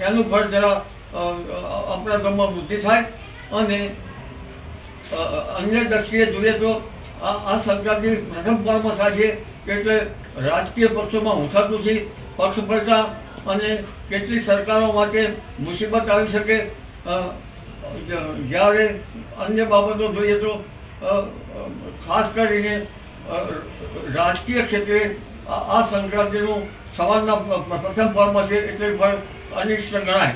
એનું ફળ જરા આપણા ગામમાં વૃદ્ધિ થાય અને અન્ય દ્રષ્ટિએ જોઈએ તો આ સરકારની પ્રથમ ફોર્મ થાય છે એટલે રાજકીય પક્ષોમાં હુંસાતું છે પક્ષ પડતા અને કેટલીક સરકારો માટે મુસીબત આવી શકે. જ્યારે અન્ય બાબતો જોઈએ તો ખાસ કરીને રાજકીય ક્ષેત્રે આ સંક્રાંતિનું સવારના પ્રથમ ફોર્મ છે એટલે અનિષ્ટ ગણાય.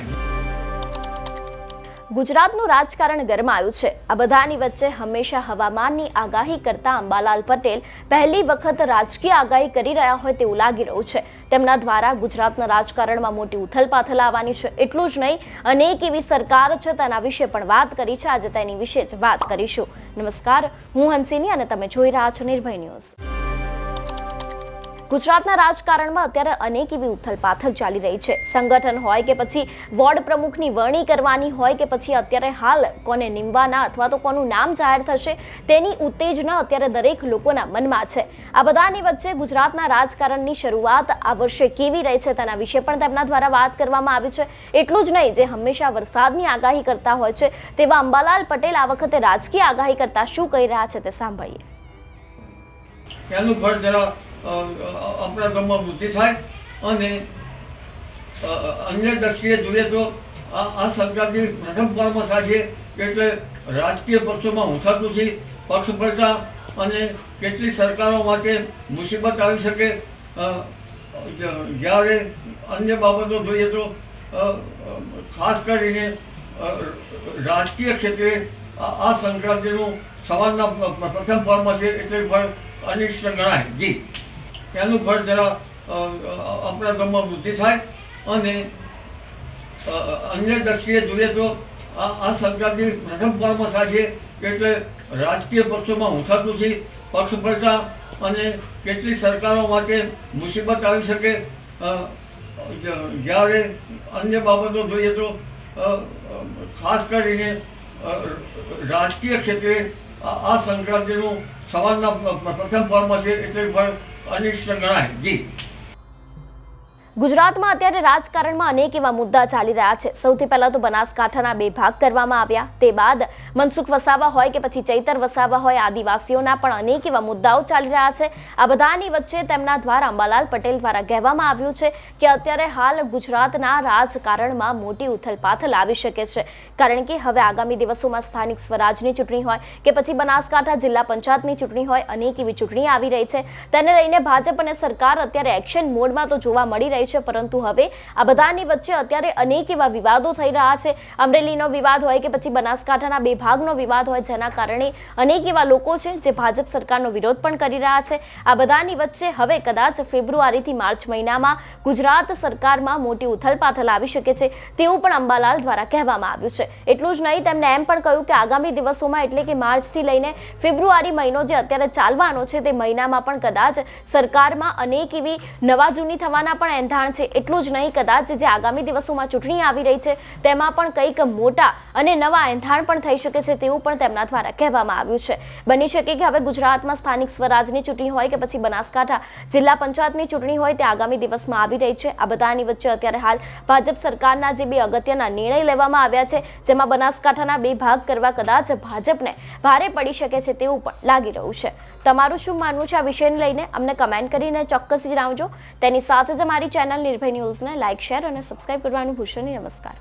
ગુજરાતનું રાજકારણ ગરમાયું છે. આ બધાની વચ્ચે હંમેશા હવામાનની આગાહી કરતા અંબાલાલ પટેલ પહેલી વખત રાજકીય આગાહી કરી રહ્યા હોય તેવું લાગી રહ્યું છે. તેમના દ્વારા ગુજરાતના રાજકારણમાં મોટી ઉથલપાથલ આવવાની છે. એટલું જ નહીં, અનેક એવી સરકાર છે તેના વિશે પણ વાત કરી છે. આજે તેની વિશે જ વાત કરીશું. નમસ્કાર, હું હંસિની અને તમે જોઈ રહ્યા છો નિર્ભય ન્યૂઝ. ગુજરાતના રાજકારણમાં અત્યારે અનેક એવી ઉથલપાથલ ચાલી રહી છે. સંગઠન હોય કે પછી વોર્ડ પ્રમુખની વરણી કરવાની હોય કે પછી અત્યારે હાલ કોને નિમવાના અથવા તો કોનું નામ જાહેર થશે તેની ઉત્તેજના અત્યારે દરેક લોકોના મનમાં છે. આ બધાની વચ્ચે ગુજરાતના રાજકારણની શરૂઆત આ વર્ષે કેવી રહી છે તેના વિશે પણ તેમના દ્વારા વાત કરવામાં આવી છે. એટલું જ નહીં, જે હંમેશા વરસાદની આગાહી કરતા હોય છે, તેવા અંબાલાલ પટેલ આ વખતે રાજકીય આગાહી કરતા શું કહી રહ્યા છે તે સાંભળીએ. આપણા ગામમાં વૃદ્ધિ થાય અને અન્ય દ્રષ્ટિએ જોઈએ તો આ સરકારની પ્રથમ પરમાં થાય છે એટલે રાજકીય પક્ષોમાં હુંસાતું છે, પક્ષ પડતા અને કેટલીક સરકારો માટે મુસીબત આવી શકે. જ્યારે અન્ય બાબતો જોઈએ તો ખાસ કરીને રાજકીય ક્ષેત્રે આ સંક્રાંતિનું સવારના પ્રથમ ફોર્મ છે એટલે અનિષ્ટ ગણાય. જી. એનું ફળ જરા આપણા ગામમાં વૃદ્ધિ થાય અને અન્ય દ્રષ્ટિએ જોઈએ તો આ સરકારની પ્રથમ ફોર્મ થાય છે એટલે રાજકીય પક્ષોમાં હુંસાતું છે પક્ષ પડતા અને કેટલીક સરકારો માટે મુસીબત આવી શકે જ્યારે અન્ય બાબતો જોઈએ તો ખાસ કરીને રાજકીય ક્ષેત્રે આ આ સંક્રાંતિનું સવારના પ્રથમ પરમાં છે એટલે પણ અનિષ્ટ ગણાય. જી. ગુજરાતમાં અત્યારે રાજકારણમાં અનેક એવા મુદ્દા ચાલી રહ્યા છે. સૌથી પહેલા તો બનાસકાંઠાના બે ભાગ કરવામાં આવ્યા. તે બાદ મનસુખ વસાવા હોય કે પછી ચૈતર વસાવા હોય, આદિવાસીઓના પણ અનેક એવા મુદ્દાઓ ચાલી રહ્યા છે. આ બધાની વચ્ચે તેમના દ્વારા અંબાલાલ પટેલ દ્વારા કહેવામાં આવ્યું છે કે અત્યારે હાલ ગુજરાતના રાજકારણમાં મોટી ઉથલપાથલ આવી શકે છે. કારણ કે હવે આગામી દિવસોમાં સ્થાનિક સ્વરાજની ચૂંટણી હોય કે પછી બનાસકાંઠા જિલ્લા પંચાયતની ચૂંટણી હોય, અનેક એવી ચૂંટણી આવી રહી છે. તેને લઈને ભાજપ અને સરકાર અત્યારે એક્શન મોડમાં તો જોવા મળી રહી છે, પરંતુ હવે આ બધાની વચ્ચે અત્યારે અનેક એવા વિવાદો થઈ રહ્યા છે. અમરેલીનો વિવાદ હોય કે પછી બનાસકાંઠાના બે ભાગનો વિવાદ હોય જેના કારણે અનેક એવા લોકો છે જે ભાજપ સરકારનો વિરોધ પણ કરી રહ્યા છે. આ બધાની વચ્ચે હવે કદાચ ફેબ્રુઆરીથી માર્ચ મહિનામાં ગુજરાત સરકારમાં મોટી ઉથલપાથલ આવી શકે છે તેવું પણ અંબાલાલ દ્વારા કહેવામાં આવ્યું છે. એટલું જ નહીં, તેમણે એમ પણ કહ્યું કે આગામી દિવસોમાં એટલે કે માર્ચથી લઈને ફેબ્રુઆરી મહિનો જે અત્યારે ચાલવાનો છે તે મહિનામાં પણ કદાચ સરકારમાં અનેક એવી નવા જૂની થવાના પણ એંધાણ છે. એટલું જ નહીં, કદાચ જે આગામી દિવસોમાં ચૂંટણી આવી રહી છે તેમાં પણ કંઈક મોટા અને નવા એંધાણ પણ થઈ શકે છે તેવું પણ તેમના દ્વારા કહેવામાં આવ્યું છે. બની શકે કે હવે ગુજરાતમાં સ્થાનિક સ્વરાજની ચૂંટણી હોય કે પછી બનાસકાંઠા જિલ્લા પંચાયતની ચૂંટણી હોય તે આગામી દિવસમાં આવી રહી છે. આ બધાની વચ્ચે અત્યારે હાલ ભાજપ સરકારના જે બે અગત્યના નિર્ણય લેવામાં આવ્યા છે, જેમાં બનાસકાંઠાના બે ભાગ કરવા કદાચ ભાજપને ભારે પડી શકે છે તેવું પણ લાગી રહ્યું છે. તમારું શું માનવું છે આ વિષયને લઈને? અમને કમેન્ટ કરીને ચોક્કસ જણાવજો. તેની સાથે જ અમારી ચેનલ નિર્ભય ન્યૂઝને લાઇક શેર અને સબસ્ક્રાઇબ કરવાનું ભૂલશો નમસ્કાર.